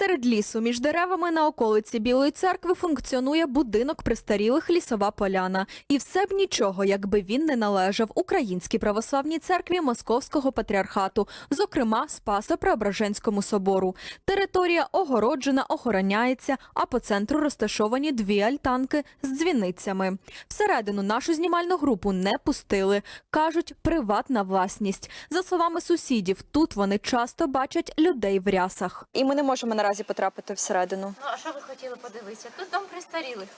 Серед лісу між деревами на околиці Білої церкви функціонує будинок престарілих лісова поляна. І все б нічого, якби він не належав Українській православній церкві Московського патріархату, зокрема Спасо-Преображенському собору. Територія огороджена, охороняється, а по центру розташовані дві альтанки з дзвіницями. Всередину нашу знімальну групу не пустили. кажуть, приватна власність. За словами сусідів, тут вони часто бачать людей в рясах. І ми не можемо наразі потрапити всередину. Ну, а що ви хотіли подивитися? Тут дом престарілих.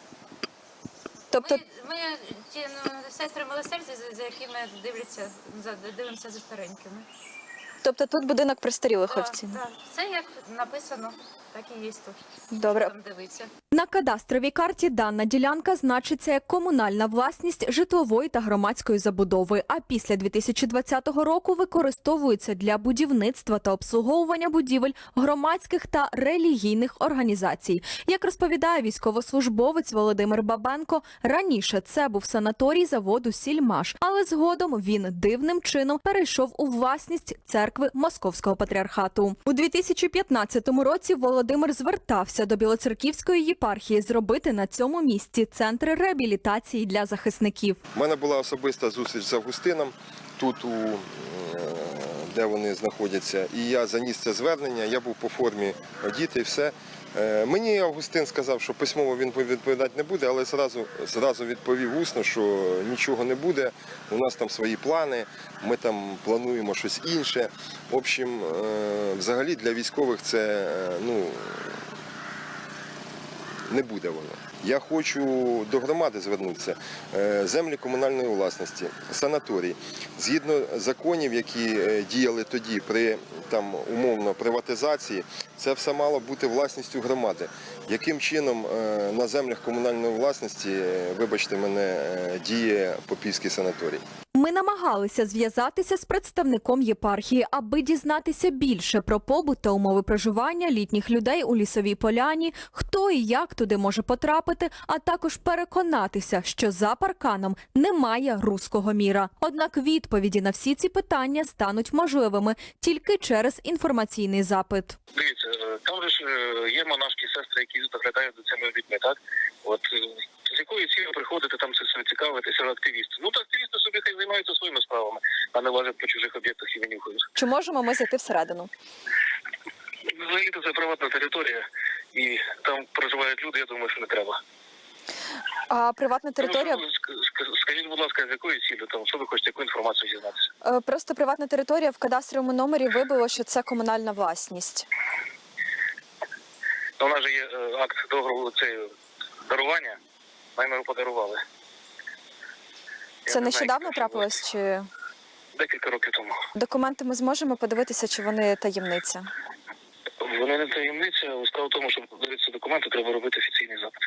Тобто, Ми, ми ті ну, сестри милосердя, за, за якими дивляться, за, дивимося за старенькими. Тобто тут будинок престарілих Так, так. Все як написано, так і є тут. Добре. Там дивиться. На кадастровій карті дана ділянка значиться як комунальна власність житлової та громадської забудови, а після 2020 року використовується для будівництва та обслуговування будівель громадських та релігійних організацій. Як розповідає військовослужбовець Володимир Бабенко, раніше це був санаторій заводу Сільмаш, але згодом він дивним чином перейшов у власність церкви Московського патріархату. У 2015 році Володимир звертався до Білоцерківської єпархії зробити на цьому місці центр реабілітації для захисників. У мене була особиста зустріч з Августином тут, у, е, де вони знаходяться, і я заніс це звернення, я був по формі одітий, все. Е, Мені Августин сказав, що письмово він відповідати не буде, але зразу, зразу відповів усно, що нічого не буде. У нас там свої плани, ми там плануємо щось інше. В общем, е, взагалі для військових це е, ну, не буде воно. Я хочу до громади звернутися. Е, Землі комунальної власності, санаторій. Згідно законів, які е, діяли тоді при там умовно приватизації, це все мало бути власністю громади. Яким чином е, на землях комунальної власності, вибачте мене, діє Попівський санаторій? Ми намагалися зв'язатися з представником єпархії, аби дізнатися більше про побут та умови проживання літніх людей у лісовій поляні, хто і як туди може потрапити, а також переконатися, що за парканом немає руського міра. Однак відповіді на всі ці питання стануть можливими тільки через інформаційний запит. Дивіться, е, там же ж е, є монашки сестри, які доглядають за цими дітьми, так? От е, з якою цілею приходити там це цікавитися активісти? Ну так лазять по чужих об'єктах і винюхають. Чи можемо ми зайти всередину? Взагалі то це приватна територія, і там проживають люди, я думаю, що не треба. А приватна Ну, ск- ск- скажіть, будь ласка, з якою цілею там, що ви хочете, яку інформацію дізнатися? е, просто приватна територія в кадастровому номері вибило, що це комунальна власність. Ну, У нас же є е, акт договору це дарування, нам його подарували. Я Це знаю, нещодавно як трапилось чи Декілька років тому. документи ми зможемо подивитися, чи вони таємниця? Вони не таємниця. Справа в тому, щоб подивитися документи, треба робити офіційний запит.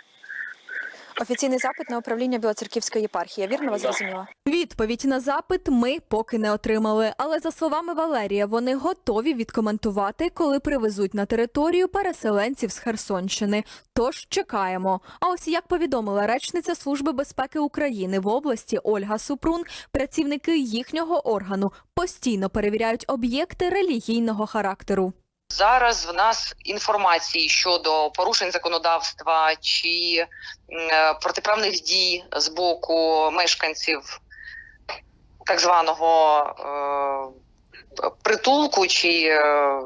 Офіційний запит на управління Білоцерківської єпархії. Я вірно вас зрозуміла? Відповідь на запит ми поки не отримали. Але за словами Валерія, вони готові відкоментувати, коли привезуть на територію переселенців з Херсонщини. Тож чекаємо. А ось як повідомила речниця Служби безпеки України в області Ольга Супрун, працівники їхнього органу постійно перевіряють об'єкти релігійного характеру. Зараз в нас інформації щодо порушень законодавства чи е, протиправних дій з боку мешканців так званого е, притулку чи е,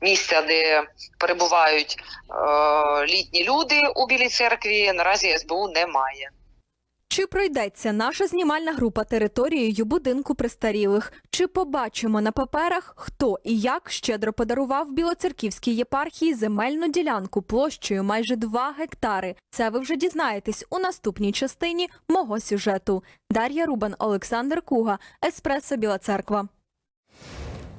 місця, де перебувають е, літні люди у Білій церкві, наразі СБУ немає. Чи пройдеться наша знімальна група територією будинку престарілих? Чи побачимо на паперах, хто і як щедро подарував Білоцерківській єпархії земельну ділянку площею майже 2 гектари? Це ви вже дізнаєтесь у наступній частині мого сюжету. Дар'я Рубан, Олександр Куга, Еспресо Біла Церква.